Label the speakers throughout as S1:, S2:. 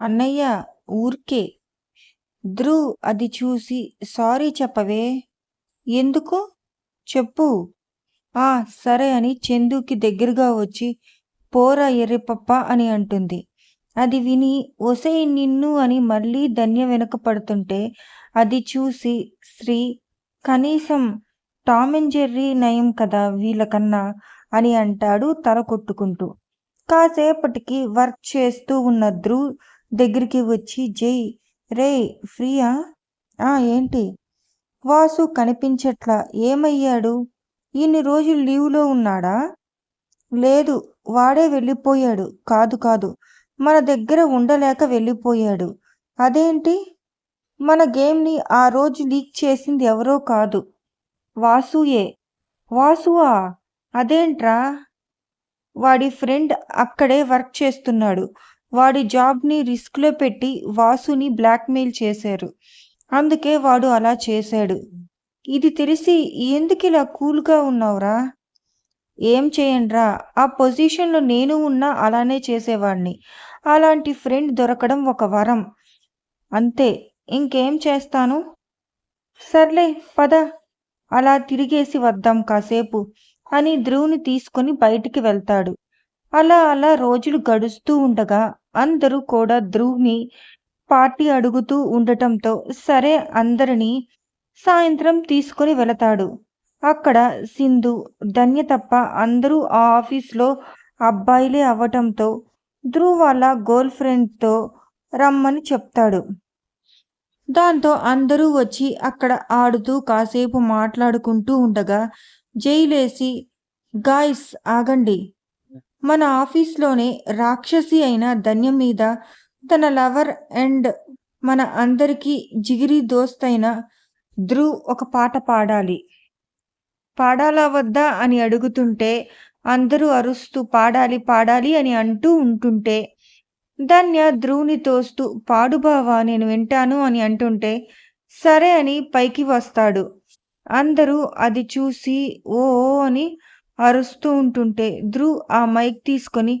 S1: అన్నయ్య ఊరికే ధ్రువ్ అది చూసి సారీ చెప్పవే. ఎందుకు? చెప్పు. ఆ! సరే అని చందుకి దగ్గరగా వచ్చి పోరా ఎర్రిపప్ప అని అంటుంది. అది విని ఒసేయ్ నిన్ను అని మళ్ళీ ధన్య వెనుక పడుతుంటే అది చూసి శ్రీ కనీసం టామ్ అండ్ జెర్రీ నయం కదా వీళ్ళకన్నా అని అంటాడు తల కొట్టుకుంటూ. కాసేపటికి వర్క్ చేస్తూ ఉన్న ధ్రువ్ దగ్గరికి వచ్చి జై రేయ్ ఫ్రీయా? ఆ ఏంటి? వాసు కనిపించట్లా ఏమయ్యాడు? ఇన్ని రోజులు లీవ్లో ఉన్నాడా? లేదు వాడే వెళ్ళిపోయాడు. కాదు కాదు మన దగ్గర ఉండలేక వెళ్ళిపోయాడు. అదేంటి? మన గేమ్ని ఆ రోజు లీక్ చేసింది ఎవరో కాదు. వాసుయే. వాసువా? అదేంట్రా? వాడి ఫ్రెండ్ అక్కడే వర్క్ చేస్తున్నాడు. వాడి జాబ్ని రిస్క్లో పెట్టి వాసుని బ్లాక్మెయిల్ చేశారు. అందుకే వాడు అలా చేశాడు. ఇది తెలిసి ఎందుకు ఇలా కూల్గా ఉన్నావురా? ఏం చేయండిరా ఆ పొజిషన్లో నేను ఉన్నా అలానే చేసేవాడిని అలాంటి ఫ్రెండ్ దొరకడం ఒక వరం. అంతే ఇంకేం చేస్తాను? సర్లే పద అలా తిరిగేసి వద్దాం కాసేపు అని ధ్రువుని తీసుకుని బయటికి వెళ్తాడు. అలా అలా రోజులు గడుస్తూ ఉండగా అందరూ కూడా ధ్రువ్ని పార్టీ అడుగుతూ ఉండటంతో సరే అందరినీ సాయంత్రం తీసుకుని వెళతాడు. అక్కడ సింధు, ధన్య తప్ప అందరూ ఆ ఆఫీస్లో అబ్బాయిలే అవ్వటంతో ధ్రువ్ వాళ్ళ గర్ల్ ఫ్రెండ్తో రమ్మని చెప్తాడు. దాంతో అందరూ వచ్చి అక్కడ ఆడుతూ కాసేపు మాట్లాడుకుంటూ ఉండగా జైలేసి గాయస్ గాయ్స్ ఆగండి. మన ఆఫీస్లోనే రాక్షసి అయిన ధన్యం మీద తన లవర్ అండ్ మన అందరికీ జిగిరి దోస్త్ అయిన ధ్రువ్ ఒక పాట పాడాలి. పాడాలా వద్దా అని అడుగుతుంటే అందరూ అరుస్తూ పాడాలి పాడాలి అని అంటూ ఉంటుంటే ధన్య ధ్రువుని తోస్తూ పాడు బావా నేను వింటాను అని అంటుంటే సరే అని పైకి వస్తాడు. అందరూ అది చూసి ఓ అని అరుస్తూ ఉంటుంటే ధ్రువ్ ఆ మైక్ తీసుకొని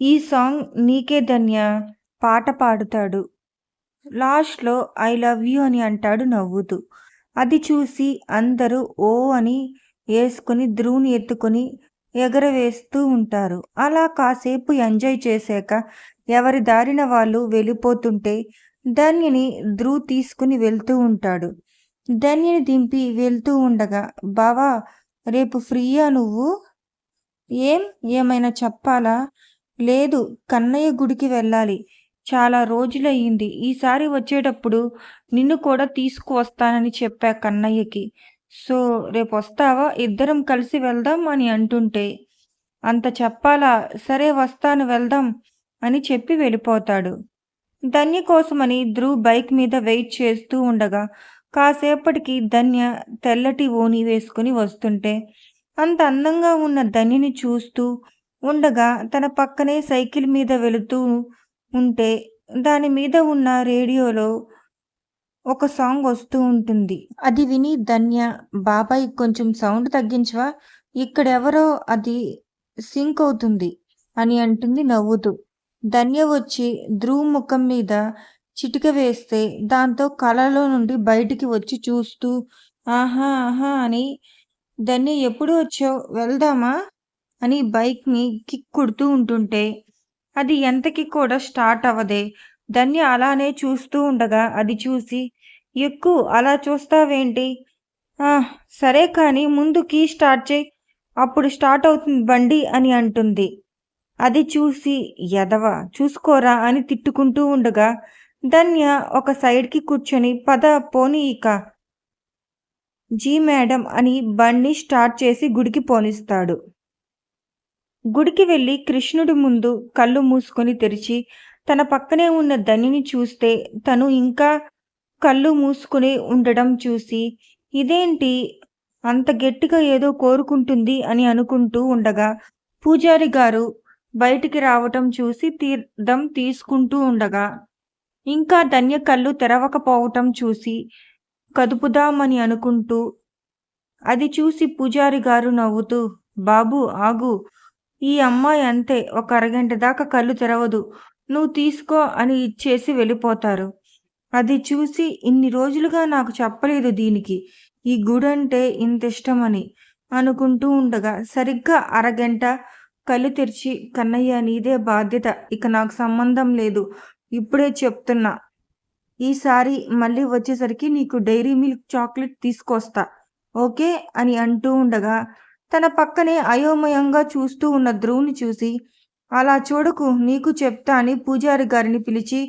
S1: ఈ సాంగ్ నీకే ధన్య పాట పాడుతాడు. లాస్ట్లో ఐ లవ్ యూ అని అంటాడు నవ్వుతూ. అది చూసి అందరూ ఓ అని వేసుకుని ధ్రువుని ఎత్తుకొని ఎగరవేస్తూ ఉంటారు. అలా కాసేపు ఎంజాయ్ చేశాక ఎవరి దారిన వాళ్ళు వెళ్ళిపోతుంటే ధన్యని ధ్రువ్ తీసుకుని వెళ్తూ ఉంటాడు. ధన్యని దింపి వెళ్తూ ఉండగా బావా రేపు ఫ్రీయా నువ్వు? ఏం? ఏమైనా చెప్పాలా? లేదు కన్నయ్య గుడికి వెళ్ళాలి. చాలా రోజులయ్యింది. ఈసారి వచ్చేటప్పుడు నిన్ను కూడా తీసుకువస్తానని చెప్పా కన్నయ్యకి. సో రేపు వస్తావా ఇద్దరం కలిసి వెళ్దాం అని అంటుంటే అంత చెప్పాలా? సరే వస్తాను వెళ్దాం అని చెప్పి వెళ్ళిపోతాడు. ధన్య కోసమని ధ్రువ్ బైక్ మీద వెయిట్ చేస్తూ ఉండగా కాసేపటికి ధన్య తెల్లటి ఓణి వేసుకుని వస్తుంటే అంత అందంగా ఉన్న ధన్యని చూస్తూ ఉండగా తన పక్కనే సైకిల్ మీద వెళుతూ ఉంటే దాని మీద ఉన్న రేడియోలో ఒక సాంగ్ వస్తూ ఉంటుంది. అది విని ధన్య బాబాయ్ కొంచెం సౌండ్ తగ్గించవా? ఇక్కడెవరో అది సింక్ అవుతుంది అని అంటుంది నవ్వుతూ. ధన్య వచ్చి ధ్రువ్ ముఖం మీద చిటిక వేస్తే దాంతో కళలో నుండి బయటికి వచ్చి చూస్తూ ఆహా ఆహా అని దాన్ని ఎప్పుడు వచ్చావు వెళ్దామా? అని బైక్ని కిక్ కొడుతూ ఉంటుంటే అది ఎంతకి కూడా స్టార్ట్ అవ్వదే. దాన్ని అలానే చూస్తూ ఉండగా అది చూసి ఎక్కు అలా చూస్తావేంటి? సరే కానీ ముందు కీ స్టార్ట్ చేయి అప్పుడు స్టార్ట్ అవుతుంది బండి అని అంటుంది. అది చూసి ఎదవ చూసుకోరా అని తిట్టుకుంటూ ఉండగా ధన్య ఒక సైడ్కి కూర్చొని పద పోనీ ఇక. జీ మేడం అని బండి స్టార్ట్ చేసి గుడికి పోనిస్తాడు. గుడికి వెళ్ళి కృష్ణుడి ముందు కళ్ళు మూసుకొని తెరిచి తన పక్కనే ఉన్న ధన్యని చూస్తే తను ఇంకా కళ్ళు మూసుకుని ఉండడం చూసి ఇదేంటి అంత గట్టిగా ఏదో కోరుకుంటుంది అని అనుకుంటూ ఉండగా పూజారి గారు బయటికి రావటం చూసి తీర్థం తీసుకుంటూ ఉండగా ఇంకా ధన్య కళ్ళు తెరవకపోవటం చూసి కదుపుదామని అనుకుంటూ అది చూసి పూజారి గారు నవ్వుతూ బాబు ఆగు. ఈ అమ్మాయి అంతే ఒక అరగంట దాకా కళ్ళు తెరవదు. నువ్వు తీసుకో అని ఇచ్చేసి వెళ్ళిపోతారు. అది చూసి ఇన్ని రోజులుగా నాకు చెప్పలేదు దీనికి. ఈ గుడంటే ఇంత ఇష్టమని అనుకుంటూ ఉండగా సరిగ్గా అరగంట కళ్ళు తెరిచి కన్నయ్య నీదే బాధ్యత. ఇక నాకు సంబంధం లేదు. ఇప్పుడే చెప్తున్నా. ఈసారి మళ్ళీ వచ్చేసరికి నీకు డైరీ మిల్క్ చాక్లెట్ తీసుకొస్తా ఓకే? అని అంటూ ఉండగా తన పక్కనే అయోమయంగా చూస్తూ ఉన్న ధ్రువుని చూసి అలా చూడకు నీకు చెప్తా అని పూజారి గారిని పిలిచి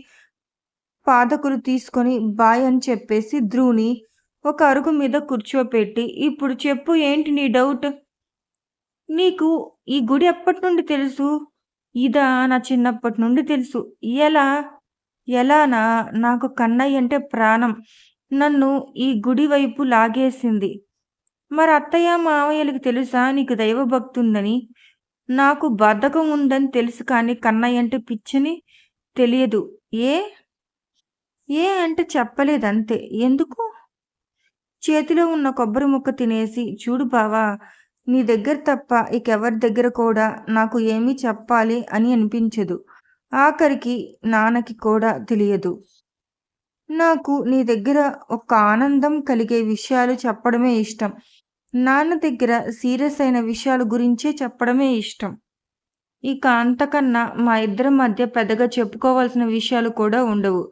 S1: పాదకులు తీసుకొని బాయ్ అని చెప్పేసి ధ్రువుని ఒక అరుగు మీద కూర్చోపెట్టి ఇప్పుడు చెప్పు ఏంటి నీ డౌట్? నీకు ఈ గుడి ఎప్పటి నుండి తెలుసు? ఇదా నా చిన్నప్పటి నుండి తెలుసు. ఎలా ఎలానా నాకు కన్నయ్య అంటే ప్రాణం. నన్ను ఈ గుడి వైపు లాగేసింది. మరి అత్తయ్య మావయ్యలకు తెలుసా నీకు దైవభక్తుందని? నాకు బద్ధకం ఉందని తెలుసు కానీ కన్నయ్య అంటే పిచ్చని తెలియదు. ఏ ఏ అంటే చెప్పలేదంతే. ఎందుకు? చేతిలో ఉన్న కొబ్బరి ముక్క తినేసి చూడు బావా నీ దగ్గర తప్ప ఇకెవరి దగ్గర కూడా నాకు ఏమీ చెప్పాలి అని అనిపించదు. ఆఖరికి నాన్నకి కూడా తెలియదు. నాకు నీ దగ్గర ఒక ఆనందం కలిగే విషయాలు చెప్పడమే ఇష్టం. నాన్న దగ్గర సీరియస్ అయిన విషయాల గురించే చెప్పడమే ఇష్టం. ఇక అంతకన్నా మా ఇద్దరి మధ్య పెద్దగా చెప్పుకోవాల్సిన విషయాలు కూడా ఉండవు.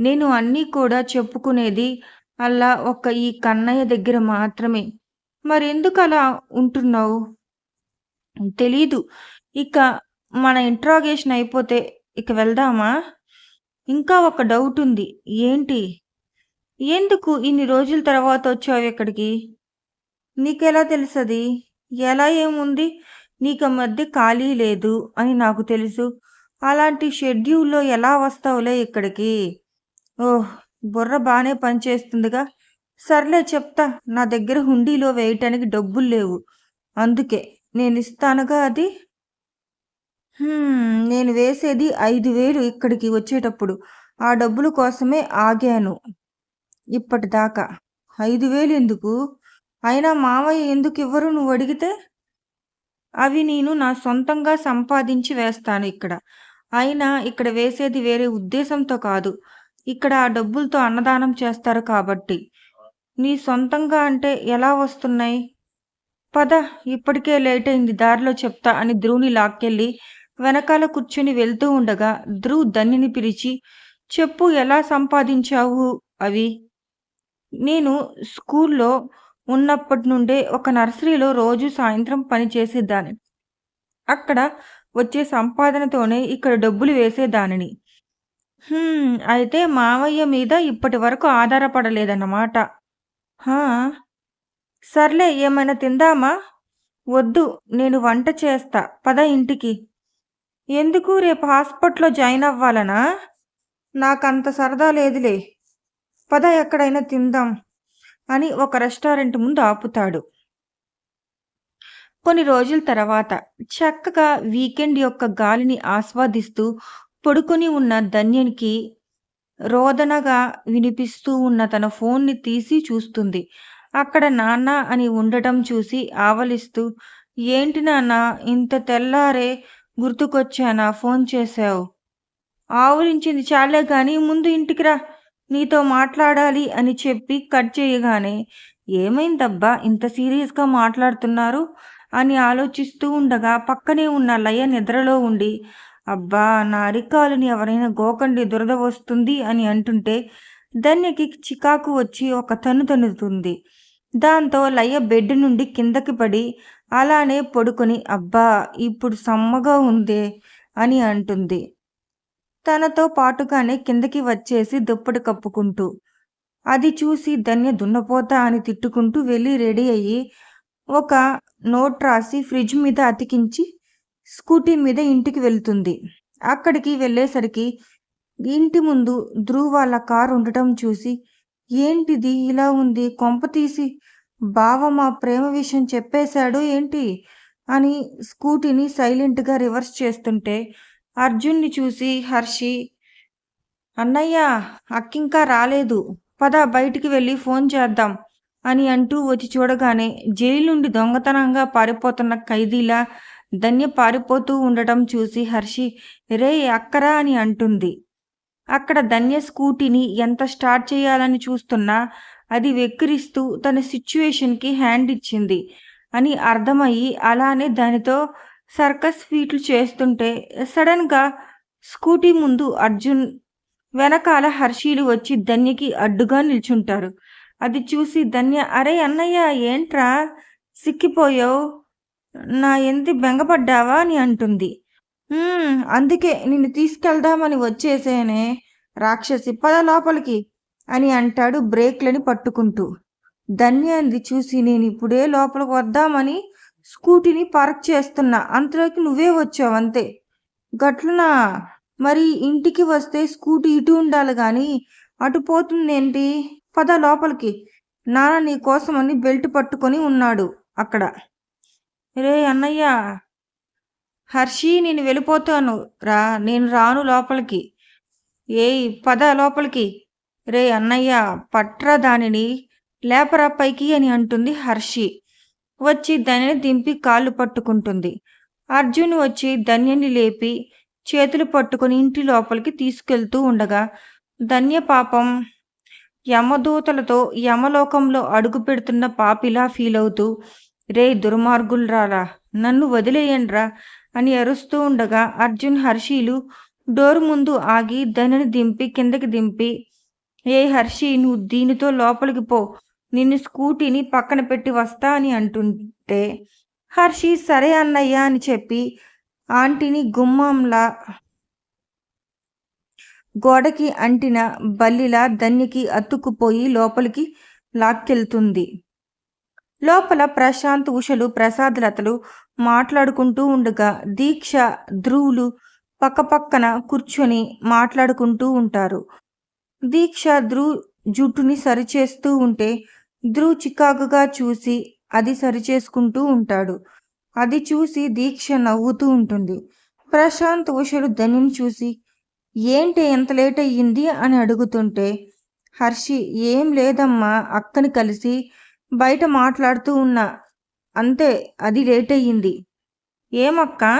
S1: నేను అన్నీ కూడా చెప్పుకునేది అలా ఒక ఈ కన్నయ్య దగ్గర మాత్రమే. మరెందుకు అలా ఉంటున్నావు? తెలీదు. ఇక మన ఇంట్రాగేషన్ అయిపోతే ఇక వెళ్దామా? ఇంకా ఒక డౌట్ ఉంది. ఏంటి? ఎందుకు ఇన్ని రోజుల తర్వాత వచ్చావు ఇక్కడికి? నీకెలా తెలుసది? ఎలా ఏముంది? నీకు మధ్య ఖాళీ లేదు అని నాకు తెలుసు. అలాంటి షెడ్యూల్లో ఎలా వస్తావులే ఇక్కడికి? ఓహ్ బుర్ర బాగానే పనిచేస్తుందిగా. సర్లే చెప్తా నా దగ్గర హుండీలో వేయటానికి డబ్బులు లేవు. అందుకే నేను ఇస్తానుగా అది? నేను వేసేది ఐదు వేలు ఇక్కడికి వచ్చేటప్పుడు. ఆ డబ్బుల కోసమే ఆగాను. ఇప్పటిదాకా. ఐదు వేలు ఎందుకు? అయినా మావయ్య ఎందుకు ఇవ్వరు నువ్వు అడిగితే? అవి నేను నా సొంతంగా సంపాదించి వేస్తాను ఇక్కడ. అయినా ఇక్కడ వేసేది వేరే ఉద్దేశంతో కాదు. ఇక్కడ ఆ డబ్బులతో అన్నదానం చేస్తారు కాబట్టి. నీ సొంతంగా అంటే ఎలా వస్తున్నాయి? పద ఇప్పటికే లేట్ అయింది దారిలో చెప్తా అని ధ్రువుని లాక్కెళ్ళి వెనకాల కూర్చుని వెళ్తూ ఉండగా ధ్రువ్ దన్నిని పిలిచి చెప్పు ఎలా సంపాదించావు అవి? నేను స్కూల్లో ఉన్నప్పటి నుండే ఒక నర్సరీలో రోజు సాయంత్రం పని చేసేదాన్ని. అక్కడ వచ్చే సంపాదనతోనే ఇక్కడ డబ్బులు వేసేదానిని. అయితే మావయ్య మీద ఇప్పటి వరకు ఆధారపడలేదన్నమాట. సర్లే ఏమైనా తిందామా? వద్దు నేను వంట చేస్తా. పద ఇంటికి. ఎందుకు? రేపు హాస్పిటల్లో జాయిన్ అవ్వాలనా? నాకంత సరదా లేదులే. పద ఎక్కడైనా తిందాం అని ఒక రెస్టారెంట్ ముందు ఆపుతాడు. కొన్ని రోజుల తర్వాత చక్కగా వీకెండ్ యొక్క గాలిని ఆస్వాదిస్తూ పడుకొని ఉన్న ధన్యునికి రోదనగా వినిపిస్తూ ఉన్న తన ఫోన్ని తీసి చూస్తుంది. అక్కడ నాన్న అని ఉండటం చూసి ఆవలిస్తూ ఏంటి నాన్న ఇంత తెల్లారే గుర్తుకొచ్చానా ఫోన్ చేశావు? ఆవులించింది చాలే కానీ ముందు ఇంటికి రా నీతో మాట్లాడాలి అని చెప్పి కట్ చేయగానే ఏమైందబ్బా ఇంత సీరియస్గా మాట్లాడుతున్నారు? అని ఆలోచిస్తూ ఉండగా పక్కనే ఉన్న లయ నిద్రలో ఉండి అబ్బా నా అరికాలుని ఎవరైనా గోకండి దురద వస్తుంది అని అంటుంటే ధన్యకి చికాకు వచ్చి ఒక తను తనుతుంది దాంతో లయ బెడ్ నుండి కిందకి పడి అలానే పడుకొని అబ్బా ఇప్పుడు సమ్మగా ఉందే అని అంటుంది. తనతో పాటుగానే కిందకి వచ్చేసి దుప్పటి కప్పుకుంటూ అది చూసి ధన్య దున్నపోతా అని తిట్టుకుంటూ వెళ్ళి రెడీ అయ్యి ఒక నోట్ రాసి ఫ్రిడ్జ్ మీద అతికించి స్కూటీ మీద ఇంటికి వెళ్తుంది. అక్కడికి వెళ్ళేసరికి ఇంటి ముందు ధ్రువ్ వాళ్ళ కారు ఉండటం చూసి ఏంటిది? ఇలా ఉంది. కొంప తీసి బావ మా ప్రేమ విషయం చెప్పేశాడు ఏంటి? అని స్కూటీని సైలెంట్గా రివర్స్ చేస్తుంటే అర్జున్ని చూసి హర్షి అన్నయ్య అక్కింకా రాలేదు. పద బయటికి వెళ్ళి ఫోన్ చేద్దాం అని అంటూ వచ్చి చూడగానే జైలు నుండి దొంగతనంగా పారిపోతున్న ఖైదీలా ధన్య పారిపోతూ ఉండటం చూసి హర్షి రే అక్కరా అని అంటుంది. అక్కడ ధన్య స్కూటీని ఎంత స్టార్ట్ చేయాలని చూస్తున్నా అది వెక్కిరిస్తూ తన సిచ్యువేషన్కి హ్యాండ్ ఇచ్చింది అని అర్థమయ్యి అలానే దానితో సర్కస్ ఫీట్లు చేస్తుంటే సడన్గా స్కూటీ ముందు అర్జున్ వెనకాల హర్షీలు వచ్చి ధన్యకి అడ్డుగా నిల్చుంటారు. అది చూసి ధన్య అరే అన్నయ్య ఏంట్రా? సిక్కిపోయావు? నా ఎంది బెంగపడ్డావా అని అంటుంది. అందుకే నిన్ను తీసుకెళ్దామని వచ్చేసేనే రాక్షసి పద లోపలికి అని అంటాడు బ్రేక్లని పట్టుకుంటూ. ధన్యాన్ని చూసి నేను ఇప్పుడే లోపలికి వద్దామని స్కూటీని పార్క్ చేస్తున్నా అంతలోకి నువ్వే వచ్చావు అంతే. గట్లనా? మరి ఇంటికి వస్తే స్కూటీ ఇటు ఉండాలి కానీ అటు పోతుందేంటి? పద లోపలికి. నాన్న నీ కోసమని బెల్ట్ పట్టుకొని ఉన్నాడు అక్కడ. రే అన్నయ్య! హర్షి నేను వెళ్ళిపోతాను. రా నేను రాను లోపలికి. ఏయ్ పద లోపలికి. రే అన్నయ్య పట్రా దానిని. లేపరా పైకి అని అంటుంది హర్షి. వచ్చి దానిని దింపి కాళ్ళు పట్టుకుంటుంది. అర్జున్ వచ్చి ధన్యని లేపి చేతులు పట్టుకొని ఇంటి లోపలికి తీసుకెళ్తూ ఉండగా ధన్య పాపం యమదూతలతో యమలోకంలో అడుగు పెడుతున్న పాపిలా ఫీల్ అవుతూ రే దుర్మార్గులరారా నన్ను వదిలేయండ్రా అని అరుస్తూ ఉండగా అర్జున్ హర్షీలు డోర్ ముందు ఆగి ధనిని దింపి కిందకి దింపి ఏ హర్షి నువ్వు దీనితో లోపలికి పో నిన్ను స్కూటీని పక్కన పెట్టి వస్తా అని అంటుంటే హర్షి సరే అన్నయ్య అని చెప్పి ఆంటీని గుమ్మంలా గోడకి అంటిన బల్లిలా ధన్యకి అతుక్కుపోయి లోపలికి లాక్కెళ్తుంది. లోపల ప్రశాంత్ ఉషలు ప్రసాదలతలు మాట్లాడుకుంటూ ఉండగా దీక్ష ధ్రువులు పక్కపక్కన కూర్చొని మాట్లాడుకుంటూ ఉంటారు. దీక్ష ధ్రువ్ జుట్టుని సరిచేస్తూ ఉంటే ధ్రువ్ చికాకుగా చూసి అది సరిచేసుకుంటూ ఉంటాడు. అది చూసి దీక్ష నవ్వుతూ ఉంటుంది. ప్రశాంత్ ఉషలు ధనిని చూసి ఏంటి ఎంత లేట్ అయ్యింది? అని అడుగుతుంటే హర్షి ఏం లేదమ్మా అక్కని కలిసి బయట మాట్లాడుతూ ఉన్నా. అంతే అది లేట్ అయ్యింది. ఏమక్కా?